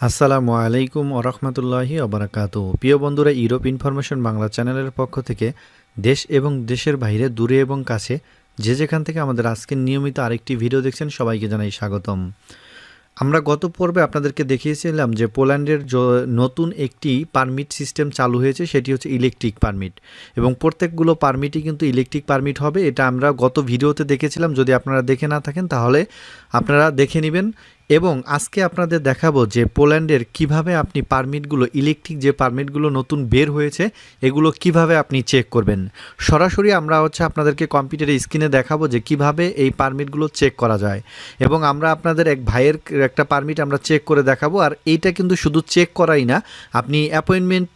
আসসালামু আলাইকুম ওরহমতুল্লাহি অবরাকাত প্রিয় বন্ধুরা, ইউরোপ ইনফরমেশন বাংলা চ্যানেলের পক্ষ থেকে দেশ এবং দেশের বাইরে, দূরে এবং কাছে যে যেখান থেকে আমাদের আজকের নিয়মিত আরেকটি ভিডিও দেখছেন, সবাইকে জানাই স্বাগতম। আমরা গত পর্বে আপনাদেরকে দেখিয়েছিলাম যে পোল্যান্ডের নতুন একটি পারমিট সিস্টেম চালু হয়েছে, সেটি হচ্ছে ইলেকট্রিক পারমিট। এবং প্রত্যেকগুলো পারমিটই কিন্তু ইলেকট্রিক পারমিট হবে, এটা আমরা গত ভিডিওতে দেখেছিলাম। যদি আপনারা দেখে না থাকেন, তাহলে আপনারা দেখে নেবেন এবং আজকে আপনাদের দেখাবো যে পোল্যান্ডের কীভাবে আপনি পারমিটগুলো, ইলেকট্রিক যে পারমিটগুলো নতুন বের হয়েছে, এগুলো কীভাবে আপনি চেক করবেন। সরাসরি আমরা হচ্ছে আপনাদেরকে কম্পিউটারের স্ক্রিনে দেখাবো যে কীভাবে এই পারমিটগুলো চেক করা যায়। এবং আমরা আপনাদের এক ভাইয়ের একটা পারমিট আমরা চেক করে দেখাবো, আর এইটা কিন্তু শুধু চেক করাই না, আপনি অ্যাপয়েন্টমেন্ট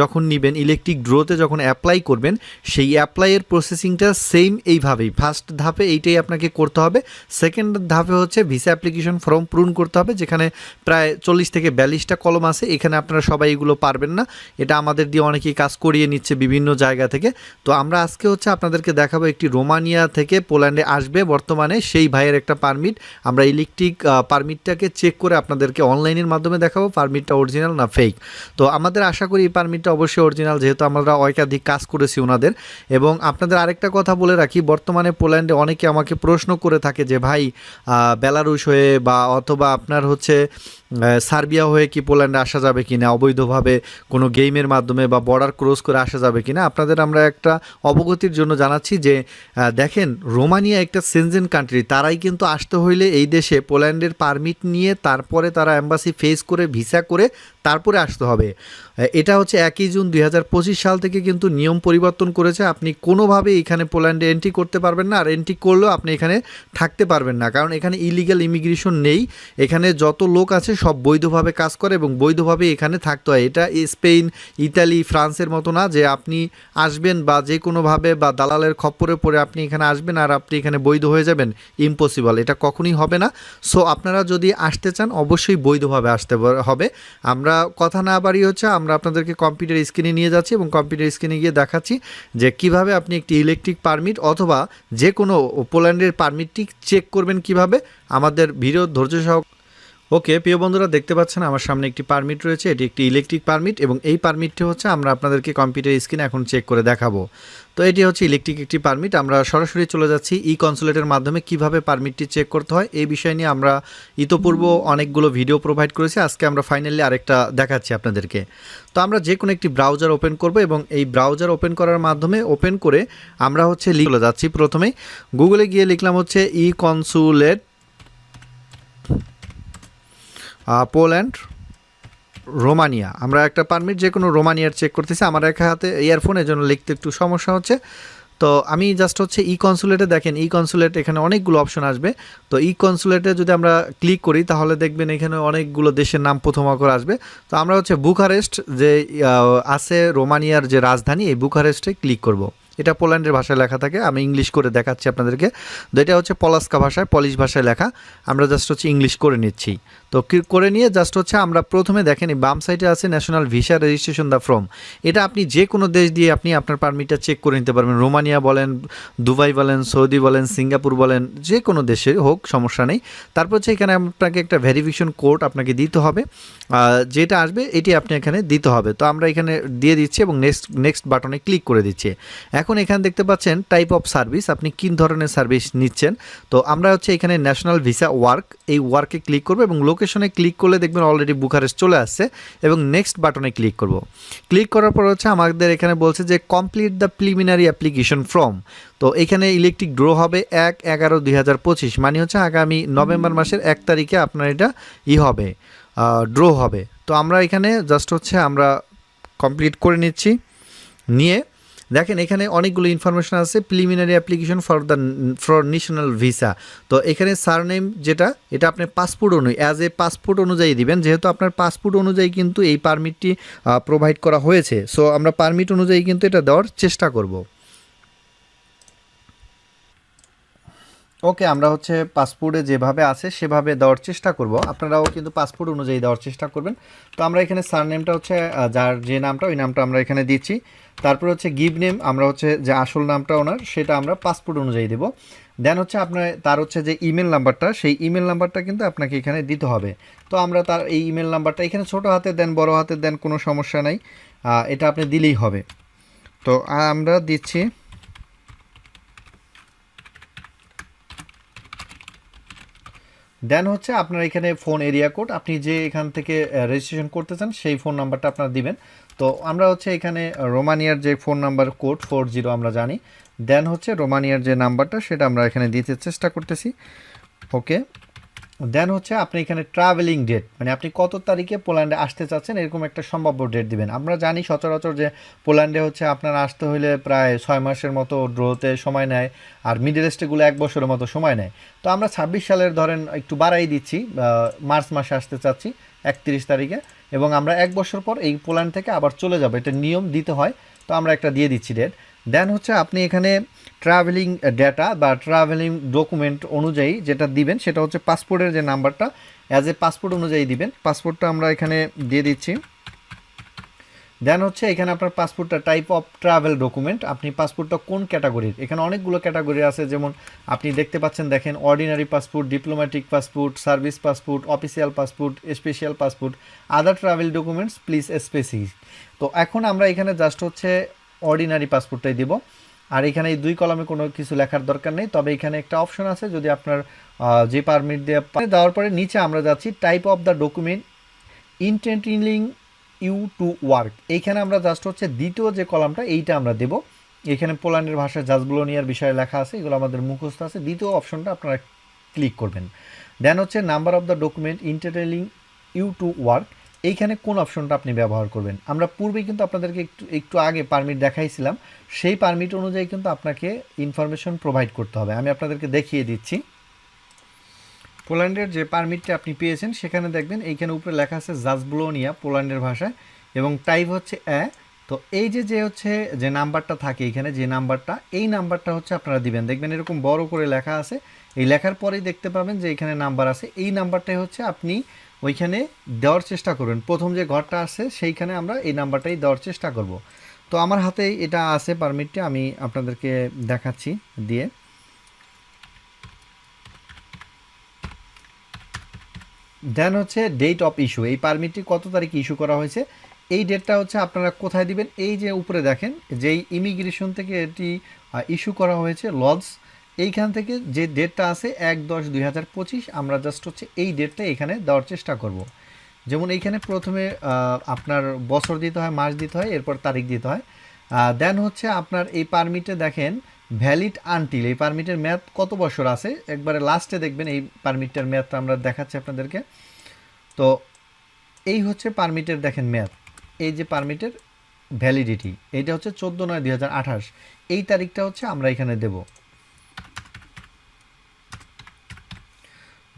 যখন নেবেন ইলেকট্রিক ড্রোতে যখন অ্যাপ্লাই করবেন, সেই অ্যাপ্লাইয়ের প্রসেসিংটা সেম এইভাবেই। ফার্স্ট ধাপে এইটাই আপনাকে করতে হবে। সেকেন্ড ধাপে হচ্ছে ভিসা অ্যাপ্লিকেশন ফর্ম পূরণ করতে হবে, যেখানে প্রায় চল্লিশ থেকে বিয়াল্লিশটা কলম আছে। এখানে আপনারা সবাই এগুলো পারবেন না। এটা আমাদের দিয়ে অনেকেই কাজ করিয়ে নিচ্ছে বিভিন্ন জায়গা থেকে। তো আমরা আজকে হচ্ছে আপনাদেরকে দেখাবো একটি রোমানিয়া থেকে পোল্যান্ডে আসবে বর্তমানে সেই ভাইয়ের একটা পারমিট। আমরা ইলেকট্রিক পারমিটটাকে চেক করে আপনাদেরকে অনলাইনের মাধ্যমে দেখাবো, পারমিটটা অরিজিনাল না ফেক। তো আমাদের আশা করি এই পারমিটটা অবশ্যই অরিজিনাল, যেহেতু আমরা একাধিক কাজ করেছি ওনাদের। এবং আপনাদের আরেকটা কথা বলে রাখি, বর্তমানে পোল্যান্ডে অনেকে আমাকে প্রশ্ন করে থাকে যে, ভাই বেলারুশ হয়ে বা অথবা আপনার হচ্ছে সার্বিয়া হয়ে কি পোল্যান্ডে আসা যাবে কি না অবৈধভাবে কোনো গেমের মাধ্যমে বা বর্ডার ক্রস করে আসা যাবে কি না আপনাদের আমরা একটা অবগতির জন্য জানাচ্ছি যে দেখেন, রোমানিয়া একটা সেনজেন কান্ট্রি তারাই কিন্তু আসতে হইলে এই দেশে পোল্যান্ডের পারমিট নিয়ে তারপরে তারা অ্যাম্বাসি ফেস করে ভিসা করে তারপরে আসতে হবে। এটা হচ্ছে একই জুন দুই হাজার পঁচিশ সাল থেকে কিন্তু নিয়ম পরিবর্তন করেছে। আপনি কোনোভাবে এখানে পোল্যান্ডে এন্ট্রি করতে পারবেন না, আর এন্ট্রি করলেও আপনি এখানে থাকতে পারবেন না, কারণ এখানে ইলিগাল ইমিগ্রেশন নেই। এখানে যত লোক আছে সব বৈধভাবে কাজ করে এবং বৈধভাবে এখানে থাকতে হয়। এটা স্পেন, ইতালি, ফ্রান্সের মতো না যে আপনি আসবেন বা যে কোনোভাবে বা দালালের খপ্পরে পড়ে আপনি এখানে আসবেন আর আপনি এখানে বৈধ হয়ে যাবেন। ইম্পসিবল এটা কখনই হবে না। সো আপনারা যদি আসতে চান, অবশ্যই বৈধভাবে আসতে হবে। আমরা কথা না বাড়ি হচ্ছে আমরা আপনাদেরকে কম্পিউটার স্ক্রিনে নিয়ে যাচ্ছি এবং কম্পিউটার স্ক্রিনে গিয়ে দেখাচ্ছি যে কীভাবে আপনি একটি ইলেকট্রিক পারমিট অথবা যে কোনো পোল্যান্ডের পারমিটটি চেক করবেন কীভাবে। আমাদের ভিডিও ধৈর্য সহ ওকে, প্রিয় বন্ধুরা, দেখতে পাচ্ছেন আমার সামনে একটি পারমিট রয়েছে। এটি একটি ইলেকট্রিক পারমিট এবং এই পারমিটটি হচ্ছে আমরা আপনাদেরকে কম্পিউটার স্ক্রিনে এখন চেক করে দেখাবো। তো এটি হচ্ছে ইলেকট্রিক একটি পারমিট আমরা সরাসরি চলে যাচ্ছি ই কনসুলেটের মাধ্যমে কীভাবে পারমিটটি চেক করতে হয়। এই বিষয় নিয়ে আমরা ইতোপূর্ব অনেকগুলো ভিডিও প্রোভাইড করেছি। আজকে আমরা ফাইনালি আরেকটা দেখাচ্ছি আপনাদেরকে। তো আমরা যে কোনো একটি ব্রাউজার ওপেন করব এবং এই ব্রাউজার ওপেন করার মাধ্যমে ওপেন করে আমরা হচ্ছে লিখ- চলে যাচ্ছি প্রথমেই। গুগলে গিয়ে লিখলাম হচ্ছে ই কনসুলেট পোল্যান্ড রোমানিয়া। আমরা একটা পারমিট যে কোনো রোমানিয়ার চেক করতেছি। আমার এক হাতে ইয়ারফোনের জন্য লিখতে একটু সমস্যা হচ্ছে। তো আমি জাস্ট হচ্ছে ই কনসুলেটে দেখেন ই কনসুলেট এখানে অনেকগুলো অপশন আসবে। তো ই কনসুলেটে যদি আমরা ক্লিক করি, তাহলে দেখবেন এখানে অনেকগুলো দেশের নাম প্রথম অক্ষর আসবে। তো আমরা হচ্ছে বুখারেস্ট যে আছে রোমানিয়ার যে রাজধানী, এই বুখারেস্টে ক্লিক করব। এটা পোল্যান্ডের ভাষায় লেখা থাকে, আমি ইংলিশ করে দেখাচ্ছি আপনাদেরকে। তো এটা হচ্ছে পলাস্কা ভাষায়, পলিশ ভাষায় লেখা। আমরা জাস্ট হচ্ছে ইংলিশ করে নিচ্ছি। তো করে নিয়ে জাস্ট হচ্ছে আমরা প্রথমে দেখেন বাম সাইডে আছে national visa registration the from এটা আপনি যে কোনো দেশ দিয়ে আপনি আপনার পারমিটটা চেক করে নিতে পারবেন। রোমানিয়া বলেন, দুবাই বলেন, সৌদি বলেন, সিঙ্গাপুর বলেন, যে কোনো দেশে হোক, সমস্যা নেই। তারপর হচ্ছে এখানে আপনাকে একটা ভেরিফিকেশন কোড আপনাকে দিতে হবে। যেটা আসবে, এটি আপনি এখানে দিতে হবে। তো আমরা এখানে দিয়ে দিচ্ছি এবং নেক্সট নেক্সট বাটনে ক্লিক করে দিচ্ছি। এখন এখানে দেখতে পাচ্ছেন টাইপ অফ সার্ভিস আপনি কী ধরনের সার্ভিস নিচ্ছেন? তো আমরা হচ্ছে এখানে ন্যাশনাল ভিসা ওয়ার্ক এই ওয়ার্কে ক্লিক করব এবং লোকেশনে ক্লিক করলে দেখবেন অলরেডি বুখারেস্ট চলে আসছে এবং নেক্সট বাটনে ক্লিক করব। ক্লিক করার পর হচ্ছে আমাদের এখানে বলছে যে complete the preliminary application form তো এখানে ইলেকট্রিক ড্র হবে এক এগারো দুই হাজার পঁচিশ মানে হচ্ছে আগামী নভেম্বর মাসের এক তারিখে আপনার এটা ই হবে ড্র হবে। তো আমরা এখানে জাস্ট হচ্ছে আমরা কমপ্লিট করে নিচ্ছি, নিয়ে দেখেন, এখানে অনেকগুলো ইনফরমেশন আছে preliminary application for the for national visa তো এখানে সারনেম যেটা, এটা আপনার পাসপোর্ট অনুযায়ী অ্যাজ এ পাসপোর্ট অনুযায়ী দিবেন, যেহেতু আপনার পাসপোর্ট অনুযায়ী কিন্তু এই পারমিটটি প্রোভাইড করা হয়েছে। সো আমরা পারমিট অনুযায়ী কিন্তু এটা দেওয়ার চেষ্টা করব। ওকে, আমরা হচ্ছে পাসপোর্টে যেভাবে আছে সেভাবে দেওয়ার চেষ্টা করব। আপনারাও কিন্তু পাসপোর্ট অনুযায়ী দেওয়ার চেষ্টা করবেন। তো আমরা এখানে সার নেমটা হচ্ছে যার যে নামটা, ওই নামটা আমরা এখানে দিচ্ছি। তারপর হচ্ছে গিভ নেম, আমরা হচ্ছে যে আসল নামটা ওনার, সেটা আমরা পাসপোর্ট অনুযায়ী দেব। দেন হচ্ছে আপনার, তার হচ্ছে যে ইমেল নাম্বারটা, সেই ইমেল নাম্বারটা কিন্তু আপনাকে এখানে দিতে হবে। তো আমরা তার এই ইমেল নাম্বারটা, এখানে ছোট হাতে দেন, বড় হাতে দেন কোনো সমস্যা নাই। এটা আপনি দিলেই হবে। তো আমরা দিচ্ছি দেন হচ্ছে আপনার এখানে ফোন এরিয়া কোড আপনি যে এখান থেকে রেজিস্ট্রেশন করতে চান সেই ফোন নাম্বারটা আপনার দিবেন। তো আমরা হচ্ছে এখানে রোমানিয়ার যে phone number code four zero আমরা জানি। দেন হচ্ছে রোমানিয়ার যে নাম্বারটা সেটা আমরা এখানে দিতে চেষ্টা করতেছি। ওকে দেন হচ্ছে আপনি এখানে ট্রাভেলিং ডেট মানে আপনি কত তারিখে পোল্যান্ডে আসতে চাচ্ছেন, এরকম একটা সম্ভাব্য ডেট দিবেন। আমরা জানি সচরাচর যে পোল্যান্ডে হচ্ছে আপনার আসতে হলে প্রায় ছয় মাসের মতো ড্রোতে সময় নেয়, আর মিডল ইস্টেগুলো এক বছরের মতো সময় নেয়। তো আমরা ছাব্বিশ সালের ধরেন একটু বাড়াই দিচ্ছি মার্চ মাসে আসতে চাচ্ছি, একত্রিশ তারিখে, এবং আমরা এক বছর পর এই পোল্যান্ড থেকে আবার চলে যাব। এটা নিয়ম দিতে হয়, তো আমরা একটা দিয়ে দিচ্ছি ডেট দেন হচ্ছে আপনি এখানে ট্রাভেলিং ডেটা বা ট্রাভেলিং ডকুমেন্ট অনুযায়ী যেটা দিবেন, সেটা হচ্ছে পাসপোর্টের যে নাম্বারটা অ্যাজ এ পাসপোর্ট অনুযায়ী দিবেন। পাসপোর্টটা আমরা এখানে দিয়ে দিচ্ছি। দেন হচ্ছে এখানে আপনার পাসপোর্টটা টাইপ অফ ট্রাভেল ডকুমেন্ট আপনি পাসপোর্টটা কোন ক্যাটাগরির এখানে অনেকগুলো ক্যাটাগরি আছে, যেমন আপনি দেখতে পাচ্ছেন, দেখেন ordinary passport diplomatic passport service passport official passport special passport other travel documents please specific তো এখন আমরা এখানে জাস্ট হচ্ছে অর্ডিনারি পাসপোর্টটাই দিব। আর এখানে এই দুই কলমে কোনো কিছু লেখার দরকার নেই। তবে এখানে একটা অপশন আছে, যদি আপনার যে পারমিট দিয়ে দেওয়ার পরে নিচে আমরা যাচ্ছি type of the document entitling you to work এইখানে আমরা জাস্ট হচ্ছে দ্বিতীয় যে কলামটা, এইটা আমরা দেব। এখানে পোল্যান্ডের ভাষায় জাজবুলোনিয়ার বিষয়ে লেখা আছে, এগুলো আমাদের মুখস্থ আছে। দ্বিতীয় অপশনটা আপনারা ক্লিক করবেন। দেন হচ্ছে number of the document entitling you to work এইখানে কোন অপশনটা আপনি ব্যবহার করবেন? আমরা পূর্বে কিন্তু আপনাদেরকে একটু একটু আগে পারমিট দেখাইছিলাম। সেই পারমিট অনুযায়ী কিন্তু আপনাকে ইনফরমেশন প্রোভাইড করতে হবে। আমি আপনাদেরকে দেখিয়ে দিচ্ছি। পোল্যান্ডের যে পারমিটটা আপনি পেয়েছেন, সেখানে দেখবেন এইখানে উপরে লেখা আছে জাজবুলোনিয়া পোল্যান্ডের ভাষায় এবং টাইপ হচ্ছে অ্যা তো এই যে যে হচ্ছে যে নাম্বারটা থাকে এখানে যে নাম্বারটা, এই নাম্বারটা হচ্ছে আপনারা দিবেন। দেখবেন এরকম বড় করে লেখা আছে। এই লেখার পরেই দেখতে পাবেন যে এখানে নাম্বার আছে। এই নাম্বারটাই হচ্ছে আপনি ওইখানে দেওয়ার চেষ্টা করবেন প্রথম যে ঘরটা আছে, সেইখানে আমরা এই নাম্বারটাই দেওয়ার চেষ্টা করব। তো আমার হাতে এটা আছে পারমিটটা, আমি আপনাদেরকে দেখাচ্ছি দিয়ে। দেন হচ্ছে ডেট অফ ইস্যু এই পারমিটটি কত তারিখে ইস্যু করা হয়েছে, এই ডেটটা হচ্ছে আপনারা কোথায় দিবেন, এই যে উপরে দেখেন, যেই ইমিগ্রেশন থেকে এটি ইস্যু করা হয়েছে লজ এইখান থেকে যে ডেটটা আছে এক দশ দুই হাজার পঁচিশ, আমরা জাস্ট হচ্ছে এই ডেটটা এখানে দেওয়ার চেষ্টা করব। যেমন এইখানে প্রথমে আপনার বছর দিতে হয়, মাস দিতে হয়, এরপর তারিখ দিতে হয়। দেন হচ্ছে আপনার এই পারমিটে দেখেন ভ্যালিড আনটিল এই পারমিটের মেয়াদ কত বছর আছে? একবারে লাস্টে দেখবেন এই পারমিটটার মেয়াদটা আমরা দেখাচ্ছি আপনাদেরকে। তো এই হচ্ছে পারমিটের দেখেন মেয়াদ এই যে পারমিটের ভ্যালিডিটি এইটা হচ্ছে চোদ্দ নয় দুই এই তারিখটা হচ্ছে আমরা এখানে দেব।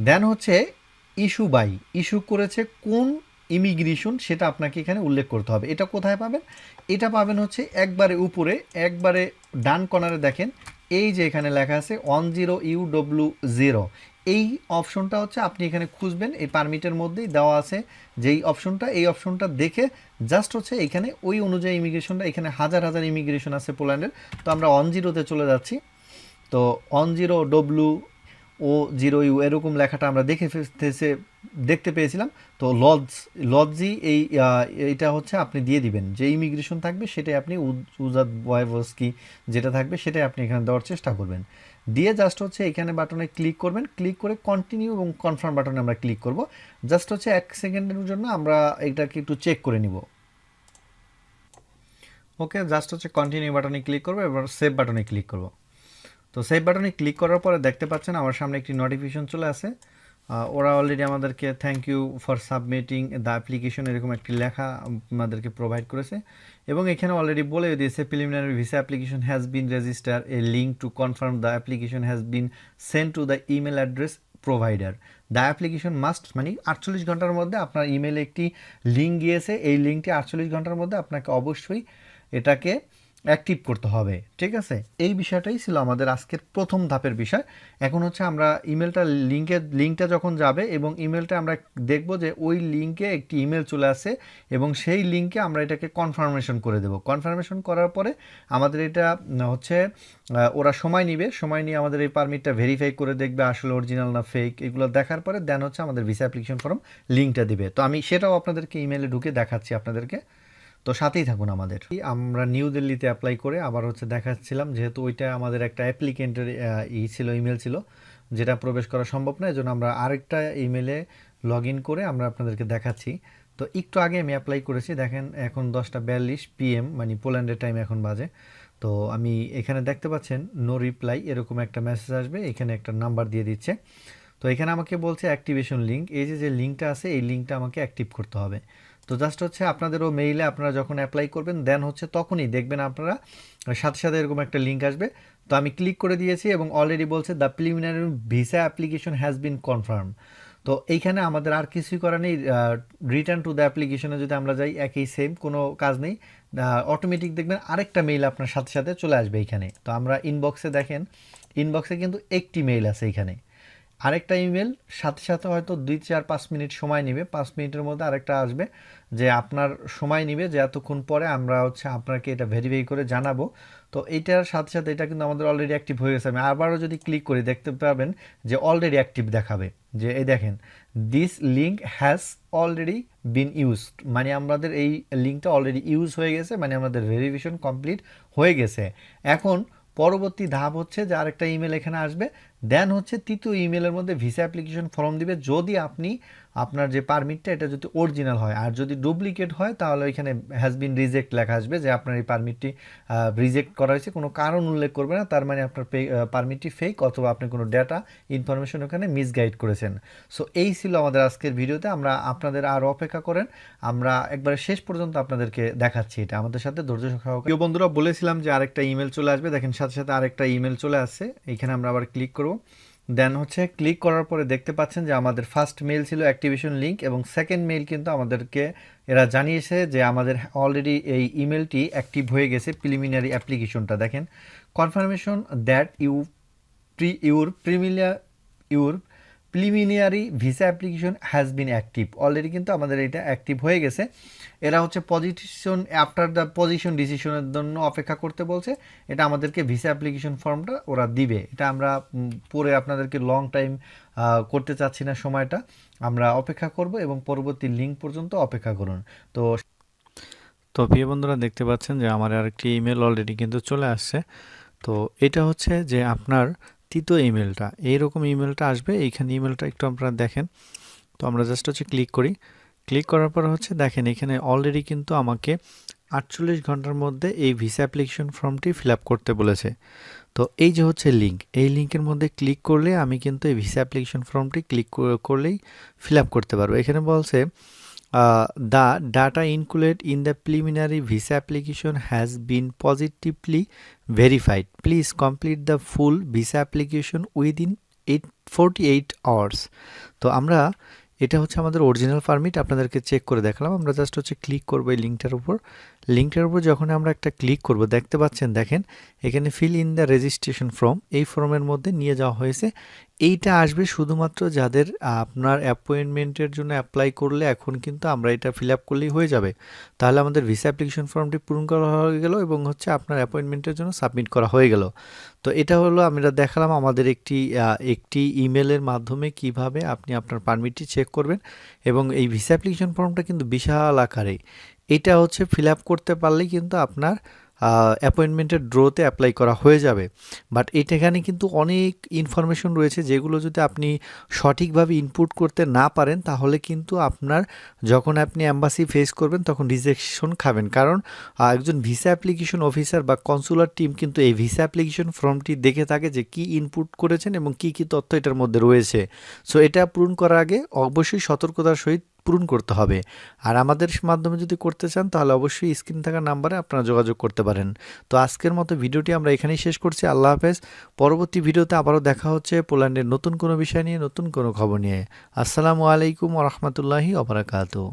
দেন হচ্ছে ইস্যু বাই ইস্যু করেছে কোন ইমিগ্রেশন সেটা আপনাকে এখানে উল্লেখ করতে হবে। এটা কোথায় পাবেন? এটা পাবেন হচ্ছে একবারে উপরে, একবারে ডান কর্নারে দেখেন, এই যে এখানে লেখা আছে one zero U W zero এই অপশনটা হচ্ছে আপনি এখানে খুঁজবেন, এই পারমিটের মধ্যেই দেওয়া আছে যেই অপশনটা, এই অপশনটা দেখে জাস্ট হচ্ছে এখানে ওই অনুযায়ী ইমিগ্রেশনটা, এখানে হাজার হাজার ইমিগ্রেশন আছে পোল্যান্ডের। তো আমরা ওয়ান জিরোতে চলে যাচ্ছি। তো one zero W O zero U, এরকম লেখাটা আমরা দেখে ফেলতেছে, দেখতে পেয়েছিলাম। তো লজ লজি এই এইটা হচ্ছে আপনি দিয়ে দিবেন। যে ইমিগ্রেশন থাকবে সেটাই আপনি উজ- উজাদ বয়ভস্কি যেটা থাকবে সেটাই আপনি এখানে দেওয়ার চেষ্টা করবেন। দিয়ে জাস্ট হচ্ছে এখানে বাটনে ক্লিক করবেন। ক্লিক করে কন্টিনিউ এবং কনফার্ম বাটনে আমরা ক্লিক করব। জাস্ট হচ্ছে এক সেকেন্ডের জন্য আমরা এটাকে একটু চেক করে নিব। ওকে জাস্ট হচ্ছে কন্টিনিউ বাটনে ক্লিক করব, এবার সেভ বাটনে ক্লিক করব। তো সেভ বাটনে ক্লিক করার পরে দেখতে পাচ্ছেন আমার সামনে একটি নোটিফিকেশন চলে আসে। ওরা অলরেডি আমাদেরকে thank you for submitting the application এরকম একটি লেখা আমাদেরকে প্রোভাইড করেছে। এবং এখানে অলরেডি বলে দিয়েছে preliminary visa application has been register a link to confirm the application has been send to the email address provider the application must মানে আটচল্লিশ ঘণ্টার মধ্যে আপনার ইমেলে একটি লিঙ্ক গিয়েছে, এই লিঙ্কটি আটচল্লিশ ঘণ্টার মধ্যে আপনাকে অবশ্যই এটাকে অ্যাক্টিভ করতে হবে, ঠিক আছে? এই বিষয়টাই ছিল আমাদের আজকের প্রথম ধাপের বিষয়। এখন হচ্ছে আমরা ইমেলটা লিঙ্কের লিঙ্কটা যখন যাবে এবং ইমেলটা আমরা দেখব যে ওই লিঙ্কে একটি ইমেল চলে আসে এবং সেই লিঙ্কে আমরা এটাকে কনফার্মেশন করে দেব। কনফার্মেশন করার পরে আমাদের এটা হচ্ছে ওরা সময় নিবে। সময় নিয়ে আমাদের এই পারমিটটা ভেরিফাই করে দেখবে আসলে অরিজিনাল না ফেক এগুলো দেখার পরে দেন হচ্ছে আমাদের ভিসা অ্যাপ্লিকেশন ফর্ম লিঙ্কটা দিবে। তো আমি সেটাও আপনাদেরকে ইমেলে ঢুকে দেখাচ্ছি আপনাদেরকে। তো সাথেই থাকুন আমাদের। আমরা নিউ দিল্লিতে অ্যাপ্লাই করে আবার হচ্ছে দেখাচ্ছিলাম, যেহেতু ওইটা আমাদের একটা অ্যাপ্লিকেন্টের ই ছিল ইমেল ছিল, যেটা প্রবেশ করা সম্ভব না, এজন্য আমরা আরেকটা ইমেলে লগ ইন করে আমরা আপনাদেরকে দেখাচ্ছি। তো একটু আগে আমি অ্যাপ্লাই করেছি, দেখেন এখন দশটা বিয়াল্লিশ পিএম মানে পোল্যান্ডের টাইম এখন বাজে। তো আমি এখানে দেখতে পাচ্ছেন নো রিপ্লাই এরকম একটা মেসেজ আসবে, এখানে একটা নাম্বার দিয়ে দিচ্ছে। তো এখানে আমাকে বলছে অ্যাক্টিভেশন লিঙ্ক এই যে যে লিঙ্কটা আছে, এই লিঙ্কটা আমাকে অ্যাক্টিভ করতে হবে। তো জাস্ট হচ্ছে আপনাদেরও মেইলে আপনারা যখন অ্যাপ্লাই করবেন দেন হচ্ছে তখনই দেখবেন আপনারা সাথে সাথে এরকম একটা লিঙ্ক আসবে। তো আমি ক্লিক করে দিয়েছি এবং অলরেডি বলছে the preliminary visa application has been confirm তো এইখানে আমাদের আর কিছুই করা নেই রিটার্ন টু দ্য অ্যাপ্লিকেশনে যদি আমরা যাই, একই সেম কোনো কাজ নেই। অটোমেটিক দেখবেন আরেকটা মেইল আপনার সাথে সাথে চলে আসবে এইখানে। তো আমরা ইনবক্সে দেখেন ইনবক্সে কিন্তু একটি মেইল আছে এইখানে। আরেকটা ইমেল সাথে সাথে হয়তো দুই, চার, পাঁচ মিনিট সময় নেবে। পাঁচ মিনিটের মধ্যে আরেকটা আসবে যে আপনার সময় নেবে, যে এতক্ষণ পরে আমরা হচ্ছে আপনাকে এটা ভেরিফাই করে জানাব। তো এইটার সাথে সাথে এটা কিন্তু আমাদের অলরেডি অ্যাক্টিভ হয়ে গেছে। আমি আবারও যদি ক্লিক করি, দেখতে পাবেন যে অলরেডি অ্যাক্টিভ দেখাবে। যে এই দেখেন this link has already been used মানে আমাদের এই লিঙ্কটা অলরেডি ইউজ হয়ে গেছে মানে আমাদের ভেরিফিকেশন কমপ্লিট হয়ে গেছে। এখন পরবর্তী ধাপ হচ্ছে যে আরেকটা ইমেল এখানে আসবে। দেন হচ্ছে তৃতীয় ইমেলের মধ্যে ভিসা অ্যাপ্লিকেশন ফর্ম দিবে। যদি আপনি আপনার যে পারমিটটা এটা যদি অরিজিনাল হয়। আর যদি ডুপ্লিকেট হয়, তাহলে ওইখানে হ্যাজ বিন রিজেক্ট লেখা আসবে যে আপনার এই পারমিটটি রিজেক্ট করা হয়েছে। কোনো কারণ উল্লেখ করবে না। তার মানে আপনার পারমিটটি ফেক অথবা আপনি কোনো ডেটা ইনফরমেশন ওখানে মিসগাইড করেছেন। সো এই ছিল আমাদের আজকের ভিডিওতে। আমরা আপনাদের আরও অপেক্ষা করেন। আমরা একবারে শেষ পর্যন্ত আপনাদেরকে দেখাচ্ছি এটা। আমাদের সাথে ধৈর্য সহকারে বন্ধুরা, বলেছিলাম যে আরেকটা ইমেল চলে আসবে। দেখেন, সাথে সাথে আরেকটা ইমেল চলে আসছে। এখানে আমরা আবার ক্লিক করব। দেন হচ্ছে ক্লিক করার পরে দেখতে পাচ্ছেন যে আমাদের ফার্স্ট মেল ছিল অ্যাক্টিভেশন লিঙ্ক এবং সেকেন্ড মেল কিন্তু আমাদেরকে এরা জানিয়েছে যে আমাদের অলরেডি এই ইমেলটি অ্যাক্টিভ হয়ে গেছে প্রিলিমিনারি অ্যাপ্লিকেশনটা দেখেন confirmation that you pre your preliminary your preliminary visa application has been active already কিন্তু আমাদের এটা অ্যাক্টিভ হয়ে গেছে। এরা হচ্ছে পজিশন আফটার দ্য পজিশন ডিসিশনের জন্য অপেক্ষা করতে বলছে। এটা আমাদেরকে ভিসা অ্যাপ্লিকেশন ফর্মটা ওরা দিবে। এটা আমরা পরে আপনাদেরকে লং টাইম করতে চাচ্ছি না সময়টা। আমরা অপেক্ষা করব এবং পরবর্তী লিঙ্ক পর্যন্ত অপেক্ষা করুন। তো তো প্রিয় বন্ধুরা, দেখতে পাচ্ছেন যে আমার আরেকটি ইমেল অলরেডি কিন্তু চলে আসছে। তো এটা হচ্ছে যে আপনার তৃতীয় ইমেলটা, এইরকম ইমেলটা আসবে, এইখানে ইমেলটা একটু আপনারা দেখেন। তো আমরা জাস্ট হচ্ছে ক্লিক করি। ক্লিক করার পর হচ্ছে দেখেন, এখানে অলরেডি কিন্তু আমাকে আটচল্লিশ ঘণ্টার মধ্যে এই ভিসা অ্যাপ্লিকেশন ফর্মটি ফিল করতে বলেছে। তো এই যে হচ্ছে লিঙ্ক এই লিঙ্কের মধ্যে ক্লিক করলে আমি কিন্তু এই ভিসা অ্যাপ্লিকেশন ফর্মটি ক্লিক করলেই ফিল করতে পারব। এখানে বলছে the data included in the preliminary visa application has been positively verified please complete the full visa application within eight forty eight hours তো আমরা, এটা হচ্ছে আমাদের অরিজিনাল পারমিট আপনাদেরকে চেক করে দেখালাম। আমরা জাস্ট হচ্ছে ক্লিক করব এই লিঙ্কটার উপর। লিঙ্কটার উপর যখন আমরা একটা ক্লিক করব, দেখতে পাচ্ছেন, দেখেন, এখানে fill in the registration form এই ফর্মের মধ্যে নিয়ে যাওয়া হয়েছে। এইটা আসবে শুধুমাত্র যাদের আপনার অ্যাপয়েন্টমেন্টের জন্য অ্যাপ্লাই করলে এখন কিন্তু আমরা এটা ফিল আপ করলেই হয়ে যাবে। তাহলে আমাদের ভিসা অ্যাপ্লিকেশন ফর্মটি পূরণ করা হয়ে গেল এবং হচ্ছে আপনার অ্যাপয়েন্টমেন্টের জন্য সাবমিট করা হয়ে গেল। তো এটা হলো আমরা দেখালাম আমাদের একটি একটি ইমেলের মাধ্যমে কীভাবে আপনি আপনার পারমিটটি চেক করবেন এবং এই ভিসা অ্যাপ্লিকেশন ফর্মটা কিন্তু বিশাল আকারে। এটা হচ্ছে ফিল আপ করতে পারলেই কিন্তু আপনার অ্যাপয়েন্টমেন্টের ড্রোতে অ্যাপ্লাই করা হয়ে যাবে। বাট এটা এখানে কিন্তু অনেক ইনফরমেশন রয়েছে যেগুলো যদি আপনি সঠিকভাবে ইনপুট করতে না পারেন, তাহলে কিন্তু আপনার যখন আপনি অ্যাম্বাসি ফেস করবেন, তখন রিজেকশন খাবেন। কারণ একজন ভিসা অ্যাপ্লিকেশন অফিসার বা কনসুলার টিম কিন্তু এই ভিসা অ্যাপ্লিকেশন ফর্মটি দেখে থাকে যে কি ইনপুট করেছেন এবং কি কি তথ্য এটার মধ্যে রয়েছে। সো এটা পূরণ করার আগে অবশ্যই সতর্কতার সহিত পূরণ করতে হবে। আর আমাদের মাধ্যমে যদি করতে চান, তাহলে অবশ্যই স্ক্রিন থাকা নাম্বারে আপনারা যোগাযোগ করতে পারেন। তো আজকের মতো ভিডিওটি আমরা এখানেই শেষ করছি। আল্লাহ হাফেজ। পরবর্তী ভিডিওতে আবারও দেখা হচ্ছে পোল্যান্ডের নতুন কোনো বিষয় নিয়ে, নতুন কোনো খবর নিয়ে। আসসালামু আলাইকুম রহমতুল্লাহি অবরাকাতু